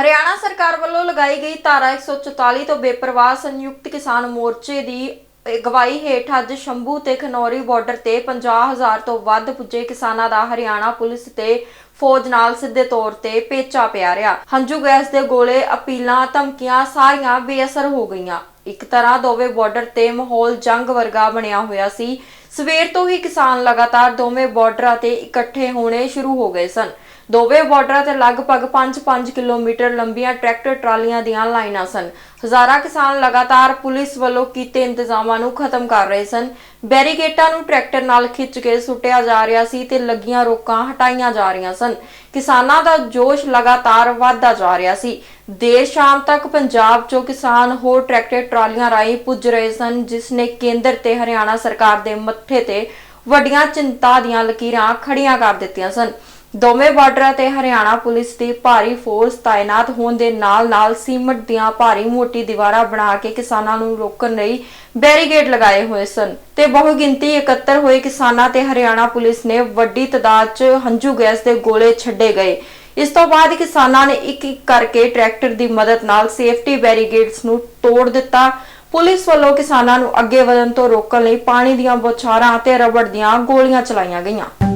ਹਰਿਆਣਾ ਸਰਕਾਰ ਵੱਲੋਂ ਲਗਾਈ ਗਈ ਧਾਰਾ 144 ਤੋਂ ਬੇਪਰਵਾਹ ਸੰਯੁਕਤ ਕਿਸਾਨ ਮੋਰਚੇ ਦੀ ਅਗਵਾਈ ਹੇਠ ਅੱਜ ਸ਼ੰਭੂ ਤੇ ਖਨੌਰੀ ਬਾਰਡਰ ਤੇ 50000 ਤੋਂ ਵੱਧ ਪੁੱਜੇ ਕਿਸਾਨਾਂ ਦਾ ਹਰਿਆਣਾ ਪੁਲਿਸ ਤੇ ਫੌਜ ਨਾਲ ਸਿੱਧੇ ਤੌਰ ਤੇ ਪੇਚਾ ਪਿਆ ਰਿਹਾ। ਹੰਝੂ ਗੈਸ ਦੇ ਗੋਲੇ, ਅਪੀਲਾਂ, ਧਮਕੀਆਂ ਸਾਰੀਆਂ ਬੇਅਸਰ ਹੋ ਗਈਆਂ। ਇੱਕ ਤਰ੍ਹਾਂ ਦੋਵੇਂ ਬਾਰਡਰ ਤੇ ਮਾਹੌਲ ਜੰਗ ਵਰਗਾ ਬਣਿਆ ਹੋਇਆ ਸੀ। ਸਵੇਰ ਤੋਂ ਹੀ ਕਿਸਾਨ ਲਗਾਤਾਰ ਦੋਵੇਂ ਬਾਰਡਰਾਂ ਤੇ ਇਕੱਠੇ ਹੋਣੇ ਸ਼ੁਰੂ ਹੋ ਗਏ ਸਨ। ਦੋਵੇਂ ਬਾਰਡਰਾਂ ਤੇ ਲਗਭਗ 5-5 ਕਿਲੋਮੀਟਰ ਲੰਬੀਆਂ ਟਰੈਕਟਰ ਟਰਾਲੀਆਂ ਦੀਆਂ ਲਾਈਨਾਂ ਸਨ। ਹਜ਼ਾਰਾਂ ਕਿਸਾਨ ਲਗਾਤਾਰ ਪੁਲਿਸ ਵੱਲੋਂ ਕੀਤੇ ਇੰਤਜ਼ਾਮਾਂ ਨੂੰ ਖਤਮ ਕਰ ਰਹੇ ਸਨ। ਬੈਰੀਕੇਟਾਂ ਨੂੰ ਟਰੈਕਟਰ ਨਾਲ ਖਿੱਚ ਕੇ ਸੁੱਟਿਆ ਜਾ ਰਿਹਾ ਸੀ ਤੇ ਲੱਗੀਆਂ ਰੋਕਾਂ ਹਟਾਈਆਂ ਜਾ ਰਹੀਆਂ ਸਨ। ਕਿਸਾਨਾਂ ਦਾ ਜੋਸ਼ ਲਗਾਤਾਰ ਵਧਦਾ ਜਾ ਰਿਹਾ ਸੀ। ਦੇਰ ਸ਼ਾਮ ਤੱਕ ਪੰਜਾਬ 'ਚੋਂ ਕਿਸਾਨ ਹੋਰ ਟਰੈਕਟਰ ਟਰਾਲੀਆਂ ਰਾਹੀਂ ਪੁੱਜ ਰਹੇ ਸਨ, ਜਿਸ ਨੇ ਕੇਂਦਰ ਤੇ ਹਰਿਆਣਾ ਸਰਕਾਰ ਦੇ ਮੱਥੇ ਤੇ ਵੱਡੀਆਂ ਚਿੰਤਾ ਦੀਆਂ ਲਕੀਰਾਂ ਖੜੀਆਂ ਕਰ ਦਿੱਤੀਆਂ ਸਨ। ਦੋਵੇਂ ਬਾਰਡਰਾਂ ਤੇ ਹਰਿਆਣਾ ਪੁਲਿਸ ਦੀ ਭਾਰੀ ਫੋਰਸ ਤਾਇਨਾਤ ਹੋਣ ਦੇ ਨਾਲ-ਨਾਲ ਸੀਮਟ ਦੀਆਂ ਭਾਰੀ ਮੋਟੀ ਦੀਵਾਰਾਂ ਬਣਾ ਕੇ ਕਿਸਾਨਾਂ ਨੂੰ ਰੋਕਣ ਲਈ ਬੈਰੀਕੇਡ ਲਗਾਏ ਹੋਏ ਸਨ ਤੇ ਬਹੁ ਗਿਣਤੀ ਇਕੱਤਰ ਹੋਏ ਕਿਸਾਨਾਂ ਤੇ ਹਰਿਆਣਾ ਪੁਲਿਸ ਨੇ ਵੱਡੀ ਤਦਾਦ 'ਚ ਹੰਝੂ ਗੈਸ ਦੇ ਗੋਲੇ ਛੱਡੇ ਗਏ। ਇਸ ਤੋਂ ਬਾਅਦ ਕਿਸਾਨਾਂ ਨੇ ਇੱਕ ਇੱਕ ਕਰਕੇ ਟਰੈਕਟਰ ਦੀ ਮਦਦ ਨਾਲ ਸੇਫਟੀ ਬੈਰੀਕੇਡਸ ਨੂੰ ਤੋੜ ਦਿੱਤਾ। ਪੁਲਿਸ ਵੱਲੋਂ ਕਿਸਾਨਾਂ ਨੂੰ ਅੱਗੇ ਵਧਣ ਤੋਂ ਰੋਕਣ ਲਈ ਪਾਣੀ ਦੀਆਂ ਬੌਛਾਰਾਂ ਤੇ ਰਬੜ ਦੀਆਂ ਗੋਲੀਆਂ ਚਲਾਈਆਂ ਗਈਆਂ।